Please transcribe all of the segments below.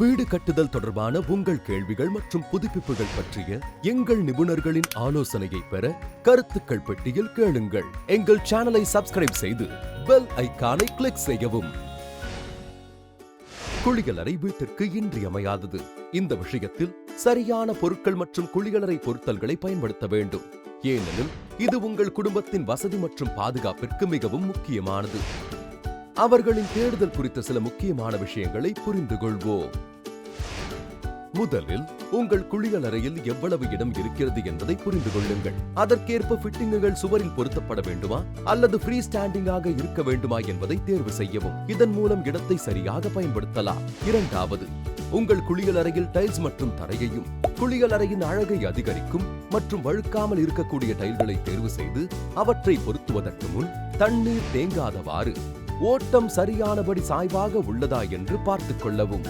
வீடு கட்டுதல் தொடர்பான உங்கள் கேள்விகள் மற்றும் புதுப்பிப்புகள் பற்றிய எங்கள் நிபுணர்களின் ஆலோசனையை பெற கருத்துக்கள் பெட்டியில் கேளுங்கள். எங்கள் சேனலை சப்ஸ்கிரைப் செய்து பெல் ஐக்கானை கிளிக் செய்யவும். குளியலறை வீட்டிற்கு இன்றியமையாதது. இந்த விஷயத்தில் சரியான பொருட்கள் மற்றும் குளியலறை பொருத்தல்களை பயன்படுத்த வேண்டும். ஏனெனில் இது உங்கள் குடும்பத்தின் வசதி மற்றும் பாதுகாப்பிற்கு மிகவும் முக்கியமானது. அவர்களின் தேடுதல் குறித்த சில முக்கியமான விஷயங்களை புரிந்து கொள்வோம் முதலில் உங்கள் குளியல் அறையில் எவ்வளவு இடம் இருக்கிறது என்பதை புரிந்து கொள்ளுங்கள். அதற்கேற்ப ஃபிட்டிங்குகள் சுவரில் பொருத்தப்பட வேண்டுமா? அல்லது ஃப்ரீ ஸ்டாண்டிங்காக இருக்க வேண்டுமா என்பதை தேர்வு செய்யவும். இதன் மூலம் இடத்தை சரியாக பயன்படுத்தலாம். இரண்டாவது உங்கள் குளியல் அறையில் டைல்ஸ் மற்றும் தரையையும் குளியல் அறையின் அழகை அதிகரிக்கும் மற்றும் வழுக்காமல் இருக்கக்கூடிய டைல்களை தேர்வு செய்து அவற்றை பொருத்துவதற்கு முன் தண்ணீர் தேங்காதவாறு ஓட்டம் சரியானபடி சாய்வாக உள்ளதா என்று பார்த்துக் கொள்ளவும்.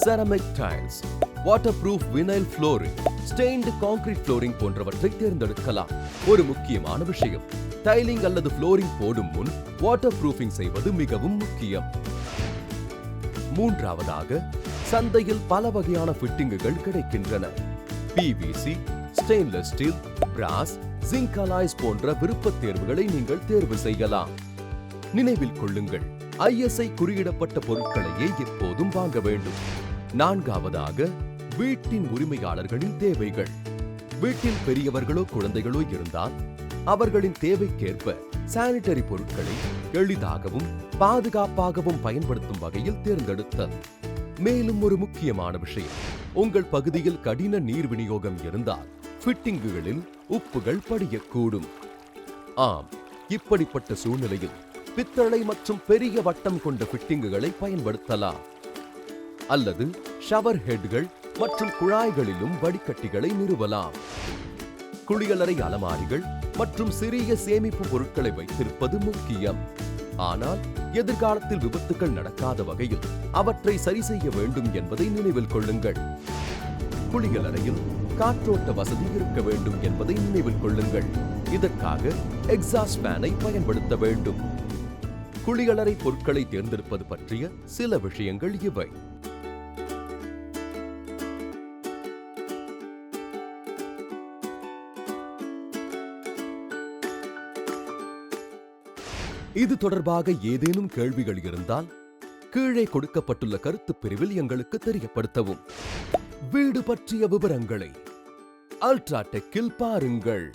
Ceramic tiles waterproof vinyl flooring stained concrete flooring போன்றவற்றை தேர்ந்தெடுக்கலாம். ஒரு முக்கியமான விஷயம் டைலிங் அல்லது ஃப்ளோரிங் போடும் முன் வாட்டர் ப்ரூஃபிங் செய்வது மிகவும் முக்கியம். மூன்றாவதாக சந்தையில் பல வகையான ஃபிட்டிங்குகள் கிடைக்கின்றன. PVC stainless steel brass zinc alloys போன்ற விருப்பத் தேர்வுகளை நீங்கள் தேர்வு செய்யலாம். நினைவில் கொள்ளுங்கள். ஐஎஸ்ஐ குறியிடப்பட்ட பொருட்களையே எப்போதும் வாங்க வேண்டும். நான்காவதாக வீட்டின் உரிமையாளர்களின் தேவைகள். வீட்டில் பெரியவர்களோ குழந்தைகளோ இருந்தால் அவர்களின் தேவைக்கேற்ப சானிட்டரி பொருட்களை எளிதாகவும் பாதுகாப்பாகவும் பயன்படுத்தும் வகையில் தேர்ந்தெடுத்தல். மேலும் ஒரு முக்கியமான விஷயம். உங்கள் பகுதியில் கடின நீர் விநியோகம் இருந்தால் ஃபிட்டிங்குகளில் உப்புகள் படியக்கூடும். ஆம் இப்படிப்பட்ட சூழ்நிலையில் பித்தளை மற்றும் பெரிய வட்டம் கொண்ட ஃபிட்டிங்குகளை பயன்படுத்தலாம். அல்லது ஷவர் ஹெட்கள் மற்றும் குழாய்களிலும் வடிகட்டிகளை நிறுவலாம். குளியலறை அலமாரிகள் மற்றும் சிறிய சேமிப்பு பொருட்களை வைத்திருப்பது முக்கியம். ஆனால் எதிர்காலத்தில் விபத்துகள் நடக்காத வகையில் அவற்றை சரி செய்ய வேண்டும் என்பதை நினைவில் கொள்ளுங்கள். குளியல் அறையில் காற்றோட்ட வசதி இருக்க வேண்டும் என்பதை நினைவில் கொள்ளுங்கள். இதற்காக எக்ஸாஸ்ட் ஃபேனை பயன்படுத்த வேண்டும். குளியலறை பொருட்களை தேர்ந்தெடுப்பது பற்றிய சில விஷயங்கள் இவை. இது தொடர்பாக ஏதேனும் கேள்விகள் இருந்தால் கீழே கொடுக்கப்பட்டுள்ள கருத்து பிரிவில் எங்களுக்கு தெரியப்படுத்தவும். வீடு பற்றிய விவரங்களை அல்ட்ராடெக்கில் பாருங்கள்.